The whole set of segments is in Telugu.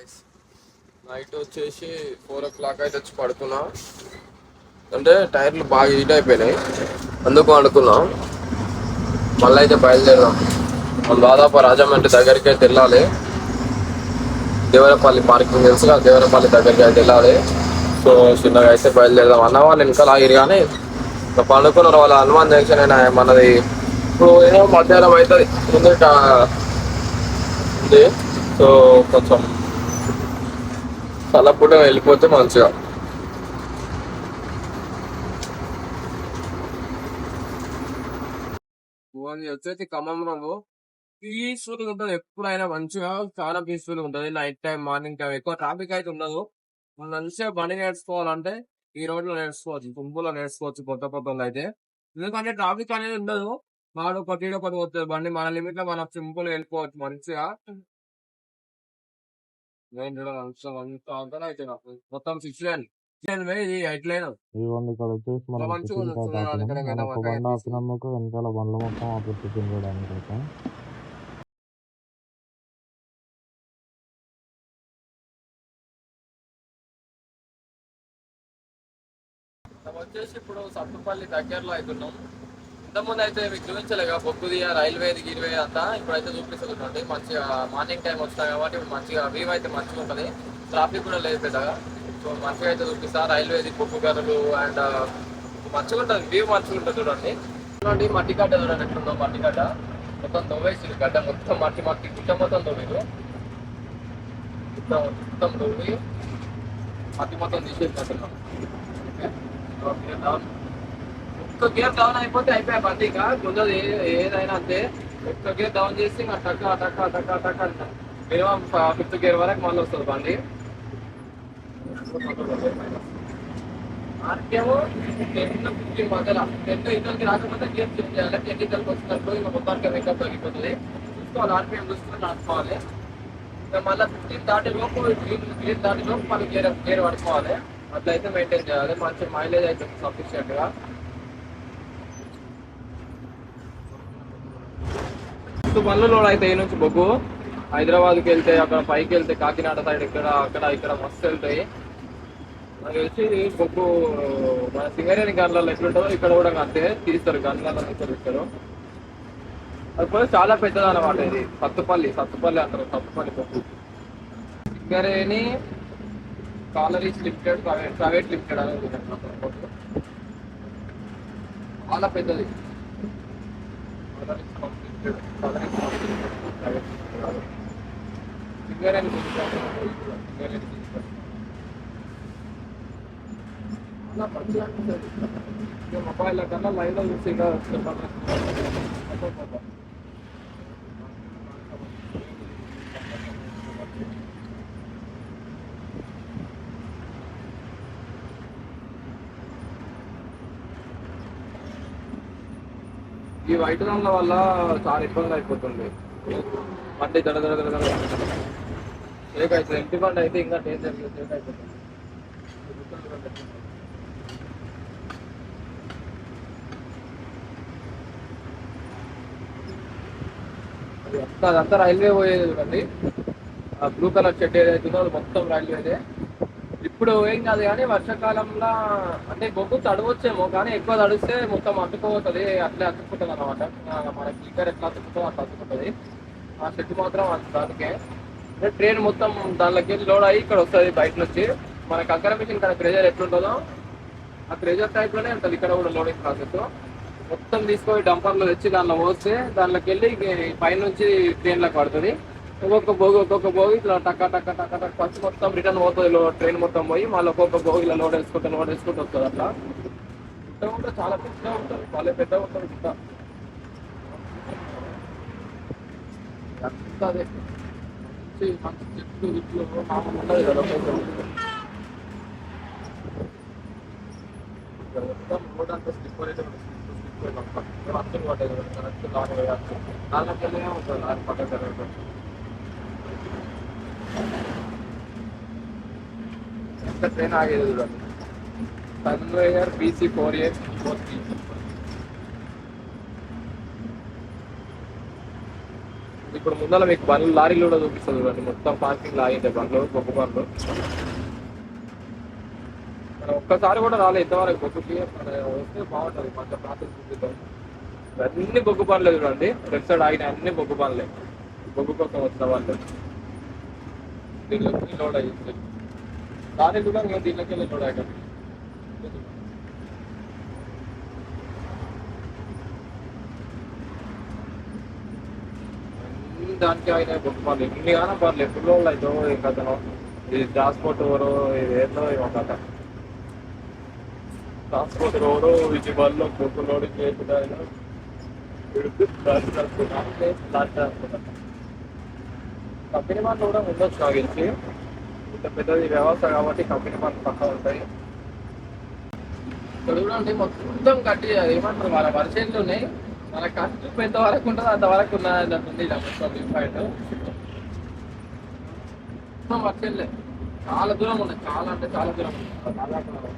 గైస్ నైట్ వచ్చేసి ఫోర్ ఓ క్లాక్ అయితే వచ్చి పడుకున్నా. అంటే టైర్లు బాగా హీట్ అయిపోయినాయి. అందుకు అనుకున్నాం మళ్ళీ అయితే బయలుదేరాం మనం దాదాపు రాజమండ్రి దగ్గరికి అయితే వెళ్ళాలి. దేవరపల్లి పార్కింగ్ తెలుసు కదా దేవరపల్లి దగ్గరికి అయితే వెళ్ళాలి. సో చిన్నగా అయితే బయలుదేరదాం. అన్న వాళ్ళు వెనకాల ఆగిరు కానీ తప్ప పండుకున్నారు. వాళ్ళ హనుమాన్ జంక్షన్ అయినా మనది. ఇప్పుడు ఏదో మధ్యాహ్నం అవుతుంది. ముందు ఉంది. సో కొంచెం తలపూట వెళ్ళిపోతే మంచిగా. వచ్చేసి ఖమ్మం రంగు పీస్ఫుల్ ఉంటుంది ఎప్పుడైనా మంచిగా చాలా పీస్ఫుల్ ఉంటుంది. నైట్ టైం మార్నింగ్ టైం ఎక్కువ ట్రాఫిక్ అయితే ఉండదు. మంచిగా బండి నేర్చుకోవాలంటే ఈ రోడ్లో నేర్చుకోవచ్చు తుంపులో నేర్చుకోవచ్చు కొత్త కొత్తలో అయితే. ఎందుకంటే ట్రాఫిక్ అనేది ఉండదు. వాడు ఒకటి ఒకటి పోతుంది బండి మన లిమిట్లో మనం సింపుల్ వెళ్ళిపోవచ్చు మంచిగా. మొత్తం సిక్స్ లైన్ ఇది ఎయిట్ లైన్ ఇక్కడ వచ్చేసి మనం బండి. ఆపినందుకు వెనకాల బండ్లు మొత్తం ఆపి టిఫిన్ చేయడానికి అయితే. మనం వచ్చేసి ఇప్పుడు సత్తుపల్లి దగ్గరలో అవుతున్నాం ఇంతకుముందు అయితే మీకు చూపించలేక బొగ్గుదియ రైల్వే గిరివే అంతా ఇప్పుడైతే చూపిస్తుంది మంచిగా మార్నింగ్ టైం వస్తా కాబట్టి ఇప్పుడు మంచిగా వ్యూ అయితే మంచిగా ఉంటుంది. ట్రాఫిక్ కూడా లేదు పెద్దగా. సో మంచిగా అయితే చూపిస్తా. రైల్వేది బొగ్గు గనులు అండ్ మంచిగా ఉంటుంది. వ్యూ మంచిగా ఉంటుంది చూడండి. చూడండి మట్టి గడ్డ చూడండి ఎట్లుందో మట్టి గడ్డ. మొత్తం తవ్వేసి గడ్డ మొత్తం మట్టి మట్టి గుట్ట మొత్తం తవ్వేరు మొత్తం మొత్తం తవ్వి మట్టి మొత్తం తీసేసినట్టున్నాం ఓకే డౌన్. ఒక్క గేర్ డౌన్ అయిపోతే అయిపోయాయి బండి ఇంకా. ముందది ఏదైనా అంతే. ఒక్క గేర్ డౌన్ చేసి ఇంకా టక్ టక్క టక్క టక్క అంట. మినిమం ఫిఫ్త్ గేర్ వరకు మళ్ళీ వస్తుంది బండి. ఆర్కేమో టెన్ ఫిఫ్టీన్ మధ్యలో. టెన్ ఇద్దరికి రాకపోతే గేర్ చేంజ్ చేయాలి. టెన్ ఇద్దరికి వచ్చినప్పుడు ఇంకా మొత్తానికి మేకప్ తగ్గిపోతుంది. చూసుకోవాలి ఆర్పిఎం చూసుకుని రాసుకోవాలి ఇంకా మళ్ళీ ఫిఫ్టీన్ దాటి లోపు గ్రీన్ గ్రీన్ దాటి లోపు మళ్ళీ గేర్ గేర్ పడుకోవాలి. అట్లయితే మెయింటైన్ చేయాలి. మంచి మైలేజ్ అయితే సఫిషియెంట్ మస్తు లోడ్ అయితే నుంచి బొగ్గు. హైదరాబాద్కి వెళ్తే అక్కడ పైకి వెళ్తే కాకినాడ సైడ్ ఇక్కడ అక్కడ ఇక్కడ మస్తు వెళ్తాయి. నాకు తెలిసి బొగ్గు మన సింగరేణి గన్లలో ఎట్లుంటుందో ఇక్కడ కూడా అంతే తీస్తారు గన్లలో నుంచి తీస్తారు అది చాలా పెద్దది అనమాట ఇది. సత్తుపల్లి సత్తుపల్లి అంటారు సత్తుపల్లి బొగ్గు. Singareni collieries limited private private limited అనేది చాలా పెద్దది. Collieries public limited, collieries public limited, private limited కాదు. Singareni limited, Singareni limited. అలా మంచిగా అనిపిస్తుంది. ఇక మొబైల్ కన్నా లైవ్లో చూసి ఇంకా ఈ బయట రంగుల వల్ల చాలా ఇబ్బంది అయిపోతుంది మళ్ళీ దడ దడ దడ దడ షేక్ అవుతుంది ఎంటీ బండి అయితే ఇంకా డేంజర్ షేక్ అయిపోతుంది. అదంతా రైల్వే పోయేది చూడండి ఆ బ్లూ కలర్ షెడ్ ఏదైతుందో అది మొత్తం రైల్వేదే ఇప్పుడు ఏం కాదు కానీ వర్షాకాలంలో అంటే బొగ్గు తడవచ్చేమో కానీ ఎక్కువ తడిస్తే మొత్తం అతుక్కుపోతుంది అట్లే అతుక్కుంటుంది అనమాట మన స్పీకర్ ఎట్లా అతుక్కుంటుందో అట్లా అతుక్కుంటుంది. ఆ షెడ్ మాత్రం అంత దానికే. అంటే ట్రైన్ మొత్తం దానిలోకి లోడ్ అయ్యి ఇక్కడ వస్తుంది బయట నుంచి మన కంకర మిషన్ దాని ప్రెజర్ ఎట్లుంటుందో ఆ ప్రెజర్ టైప్లోనే ఉంటుంది. ఇక్కడ కూడా లోడింగ్ ప్రాసెస్. మొత్తం తీసుకొని డంపర్లో తెచ్చి దానిలో పోస్తే దానిలోకి వెళ్ళి పైనుంచి ట్రైన్లోకి పడుతుంది. ఒక్కొక్క భోగి ఒక్కొక్క భోగి ఇట్లా టక్క టక్క టక్క టక్క ఫస్ట్ మొత్తం రిటర్న్ పోతుంది ట్రైన్ మొత్తం పోయి మళ్ళీ ఒక్కొక్క భోగి ఇలా లోడ్ వేసుకుంటే లోడ్ వేసుకుంటూ వస్తుంది అట్లా. గుట్ట కూడా చాలా పెద్దగా ఉంటుంది వాళ్ళే పెద్దగా ఉంటుంది గుట్ట అంతా అదే. మంచి చెట్లు ఇట్లు మామూలు ఉండదు కదా మొత్తం రోడ్ అంతా స్లిప్ అయితే స్లిప్ అయితే మొత్తం. అర్థం పట్టేది కరెక్ట్ లారీ వేయాలి నాలుగు ఉంటుంది లారీ పక్కన జరగదు ఎంత ట్రైన్ ఆగేది చూడండి conveyor BC four years four ఇప్పుడు ముందర మీకు బండ్లు లారీలు కూడా చూపిస్తుంది చూడండి. మొత్తం పార్కింగ్ లాగింటే బండ్లు బొగ్గు బండ్లు. మనం ఒక్కసారి కూడా రాలేదు ఇంతవరకు బొగ్గుకి వస్తే బాగుంటుంది మంచిగా ప్రాసెస్ చూపిద్దాం. అన్ని బొగ్గు పనులే చూడండి. లెఫ్ట్ సైడ్ ఆగిన అన్ని బొగ్గు పనులే బొగ్గు కోసం వచ్చిన వాళ్ళు. దీనిలోకి లోడ్ అయ్యింది. దాని కూడా మేము దీనిలోకి వెళ్ళి లోడ్ అయ్యాం దానికి ఆయన బొగ్గు పనులు ఎన్ని కానీ పనులు ఎప్పుడు లోడ్ అవుతావు ఇంకా కథను ఇది ట్రాన్స్పోర్ట్ ఎవరు ఇది ఏందో ఒక కథ. ట్రాన్స్పోర్ట్ ఎవరు ఇది వాళ్ళు కొడుకు లోడింగ్ చేసి దాని బొగ్గు లోడ్ చేసుకుంటా కంపెనీ వాళ్ళు కూడా ఉండొచ్చు నాకు తెలిసి. ఇంత పెద్దది వ్యవస్థ కాబట్టి కంపెనీ వాళ్ళు పక్క ఉంటాయి. ఇక్కడ చూడండి మొత్తం కట్టి అది ఏమంటారు వాళ్ళ ఉన్నాయి మన ఖర్చు ఎంత వరకు ఉంటుందో అంతవరకు ఉన్నది ఇలా మొత్తం పాయింట్ మొత్తం చాలా దూరం ఉన్నాయి చాలా అంటే చాలా దూరం ఉన్నాయి.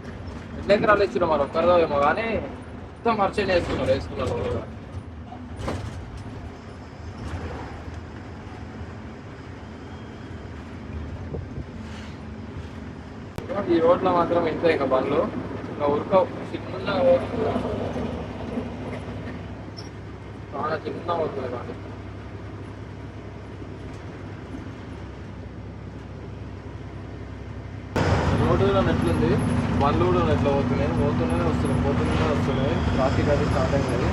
ఎన్ని ఎకరాలు ఇచ్చిన మరి ఒక్కరిదో ఏమో కానీ మొత్తం వర్షం వేసుకున్నారు వేసుకున్నారు ఈ రోడ్లో మాత్రం ఇంతే ఇంకా బండ్లు. ఇంకా ఉరక చిన్న చాలా చిన్న అవుతుంది బండి. రోడ్డు కూడా ఎట్లుంది బండ్లు కూడా ఎట్లా పోతున్నాయి. పోతూనే వస్తున్నాయి. పోతూనే వస్తున్నాయి. ట్రాఫిక్ అది స్టార్ట్ అయింది.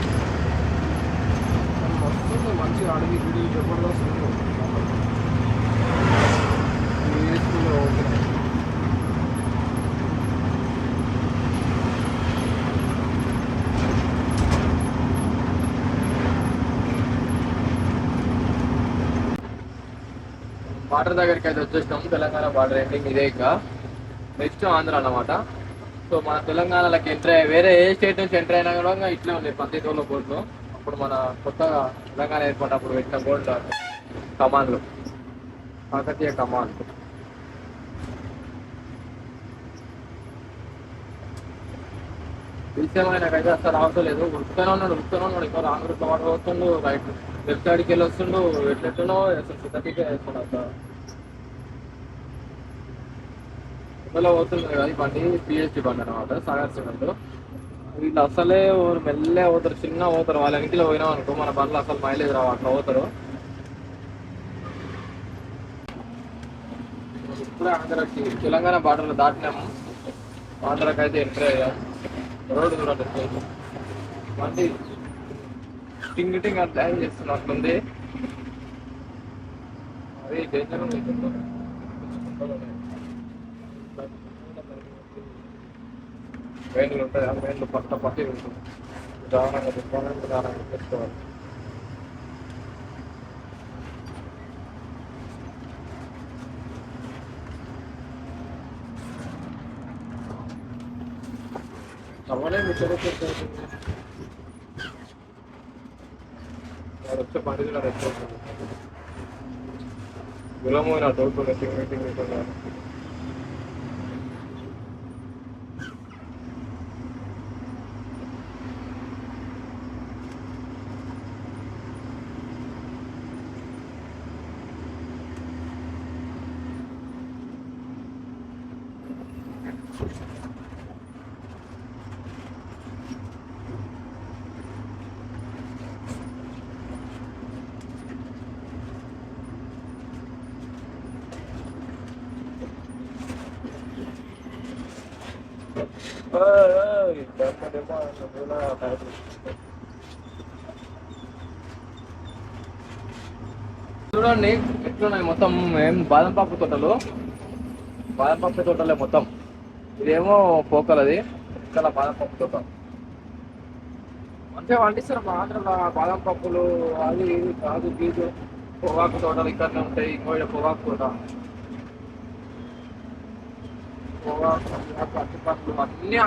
వస్తుంది మంచిగా అడిగి గుడి జబర్దస్త్ ఉంది. బార్డర్ దగ్గరికి అయితే వచ్చేసినాం తెలంగాణ బార్డర్ ఎండింగ్ ఇదే ఇక. నెక్స్ట్ ఆంధ్ర అన్నమాట. సో మన తెలంగాణలోకి ఎంటర్ అయ్యి వేరే ఏ స్టేట్ నుంచి ఎంటర్ అయినా కూడా ఇట్లే ఉంది. పంతొమ్మిది వందల బోర్డులు. అప్పుడు మన కొత్తగా తెలంగాణ ఏర్పడినప్పుడు పెట్టిన బోర్డు కమాన్లు కాకతీయ కమాండ్. విషయమైన నాకైతే అసలు రావటం లేదు. ఉరుకుతూనే ఉన్నాడు ఉరుకుతూనే ఉన్నాడు. ఇంకా రాంగ్ రూట్లో వాడు పోతుండు రైట్ లెఫ్ట్ సైడ్కి వెళ్ళి వస్తుండు ఎట్లెట్టునో అసలు సిద్ధటికే వేస్తున్నాడు అసలు ఇందులో పోతుంది కదా ఈ బండి పిహెచ్డి బండి అనమాట సాగర్ సిమెంట్. వీళ్ళు అసలే ఊరు మెల్లే పోతారు చిన్న పోతారు. వాళ్ళ ఇంటిలో పోయినాం అనుకో మన బండ్లు అసలు మైలేజ్ రావు అట్లా పోతారు. ఇప్పుడే ఆంధ్రకి తెలంగాణ బార్డర్లో దాటినాము. ఆంధ్రాకి అయితే ఎంటర్ అయ్యాం. రోడ్డు చూడండి బండి టింగ్ టింగ్ అని డ్రైవ్ చేస్తున్నట్లుంది అది డేంజర్ ఉంది. వేణులు ఉంటాయి ఆ వేణులు పట్ట పట్టి ఉంటుంది నిదానంగా తిప్పాలని నిదానంగా చేసుకోవాలి అవనే ముచ్చట వాడు వచ్చే పని కూడా రెచ్చిపోతుంది విలమైన దొరుకుతుంది టింగ్ టింగ్ టింగ్ చూడండి ఎట్లున్నాయి మొత్తం ఏం బాదం పప్పు తోటలు? బాదం పప్పు తోటలే మొత్తం. ఇదేమో పోకలది ఇక్కడ బాదం పప్పు తోట. మంచిగా పండిస్తారు మా ఆంధ్రలో బాదం పప్పులు అది ఇది కాదు గీజు పొగాకు తోటలు ఇక్కడనే ఉంటాయి ఇంకో పొగాకు తోట. పొగాకు పొగాకు, అన్ని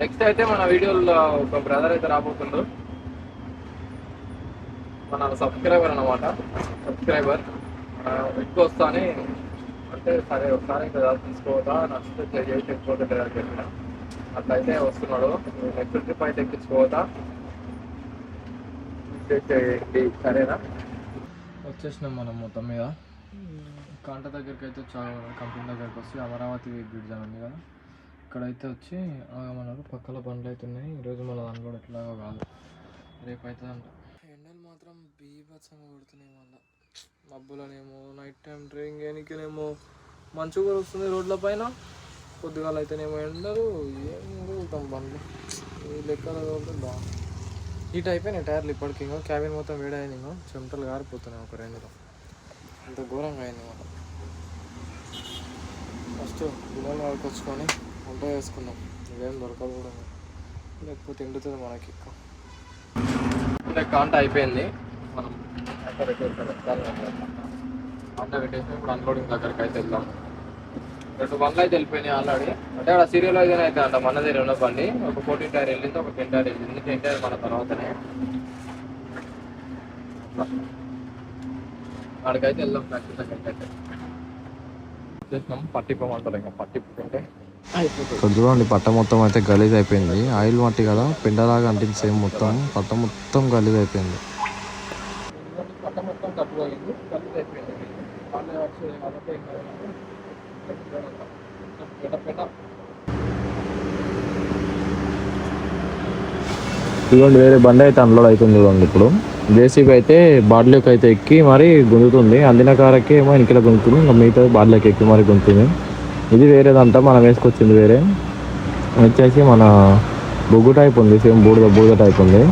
నెక్స్ట్ అయితే మన వీడియోలో ఒక బ్రదర్ అయితే రాబోతుండ్రు మన సబ్స్క్రైబర్ అన్నమాట. సబ్స్క్రైబర్ ఎక్కువ వస్తా అని సరే ఒకసారి ఇంకా తీసుకోవద్దా నచ్చితే చేసి తెచ్చుకోవద్దు చెప్పిన అట్లయితే వస్తున్నాడు. నెక్స్ట్ ట్రిప్ అయితే ఎక్కించుకోవద్దా? చేయండి సరేనా? వచ్చేసినాం మనం మొత్తం మీద. కాంట దగ్గరికి అయితే వచ్చి కంపెనీ దగ్గరికి వచ్చి అమరావతి బ్రిడ్జ్ అని ఉంది కదా. ఇక్కడైతే వచ్చి ఆగమన్నారు. పక్కల బండ్లు అయితే ఉన్నాయి. ఈరోజు మన దాంట్లో ఎట్లాగో కాదు. రేపు అవుతుంది అంట. ఎండలు మాత్రం బీభత్సంగా కొడుతున్నాయి మళ్ళీ. మబ్బులనేమో నైట్ టైం డ్రైవింగ్ చేయడానికేనేమో మంచు కూడా వస్తుంది రోడ్ల పైన. పొద్దుగాల అయితేనేమో ఎండలు ఏం తిరుగుతాం బండ్లు. ఈ లెక్కలు బాగా బాగుంది హీట్ అయిపోయినాయి టైర్లు ఇప్పటికి ఇంకా. క్యాబిన్ మొత్తం వేడైంది ఇంకా. చెమటలు గారిపోతున్నాయి ఒక రేంజ్లో. అంత ఘోరంగా అయింది మనం ఫస్ట్ బిల్లులు వాడుకొచ్చుకొని వంట వేసుకున్నాం ఇవేం దొరకదు కూడా లేకపోతే ఎండుతుంది మనకి కాంట అయిపోయింది. మనం కాంట పెట్టేసి ఇప్పుడు అన్లోడింగ్ దగ్గరికి అయితే వెళ్తాం రెండు బండ్లు అయితే వెళ్ళిపోయినాయి ఆల్రెడీ. అంటే అక్కడ సీరియల్ అయితే అయితే అంట మనది రెండో బండి. ఒక ఫోర్టీన్ టైర్ వెళ్ళింది ఒక టెన్ టైర్ వెళ్ళింది. టెన్ టైర్ మన తర్వాతనే? అక్కడికైతే వెళ్దాం దగ్గరికి అయితే చేసినాం పట్టిపోమంటారు ఇంకా. పట్టిప్పుకుంటే ఇక్కడ చూడండి పట్ట మొత్తం అయితే గలీజ్ అయిపోయింది. ఆయిల్ మట్టి కదా పిండలాగా అంటింది సేమ్ మొత్తం. పట్ట మొత్తం గలీజ్ అయిపోయింది. పట్ట మొత్తం తప్పు అయింది తప్పు అయిపోయింది చూడండి వేరే బండి అయితే అన్లోడ్ అవుతుంది చూడండి ఇప్పుడు. జేసీబీ అయితే బాడీలోకి అయితే ఎక్కి మరి గుంజుతుంది. అందిన కారకి ఏమో వెనకాల గుంజుతుంది. ఇంకా మిగతా బాడీలోకి ఎక్కి మరి గుంజుతుంది. ఇది వేరేదంతా మనం వేసుకొచ్చింది వేరే. వచ్చేసి మన బొగ్గు టైప్ ఉంది. సేమ్ బూడిద బూడిద టైప్ ఉంది.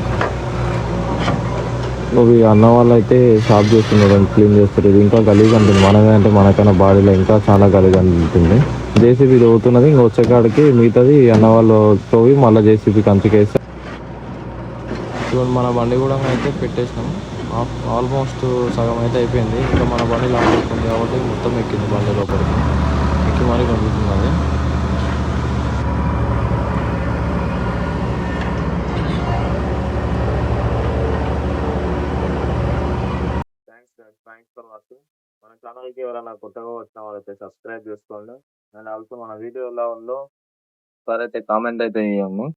అవి అన్న వాళ్ళు అయితే షాప్ చేస్తున్నారు క్లీన్ చేస్తారు ఇది ఇంకా గలీజ్ ఉంటుంది మనమే అంటే మనకన్నా బాడీలో ఇంకా చాలా గలీజ్ ఉంటుంది జేసీబీ ఇది అవుతున్నది ఇంకా వచ్చే కాడికి మిగతాది అన్న వాళ్ళు తోవి మళ్ళీ జేసీబీ కంచికేసి. ఇవన్నీ మన బండి కూడా అయితే పెట్టేసినాం. ఆల్మోస్ట్ సగం అయితే అయిపోయింది. ఇంకా మన బండి లాంగ్ అవుతుంది కాబట్టి మొత్తం ఎక్కింది బండి లోపలికి. ఎక్కి మరీ కలుగుతుంది అది థ్యాంక్స్ థ్యాంక్స్ ఫర్ వాచింగ్ మన ఛానల్కి కొత్తగా వచ్చిన వాళ్ళైతే సబ్స్క్రైబ్ చేసుకోండి. అండ్ ఆల్సో మన వీడియో ఎలా ఉందో సరే అయితే కామెంట్ అయితే ఇవ్వము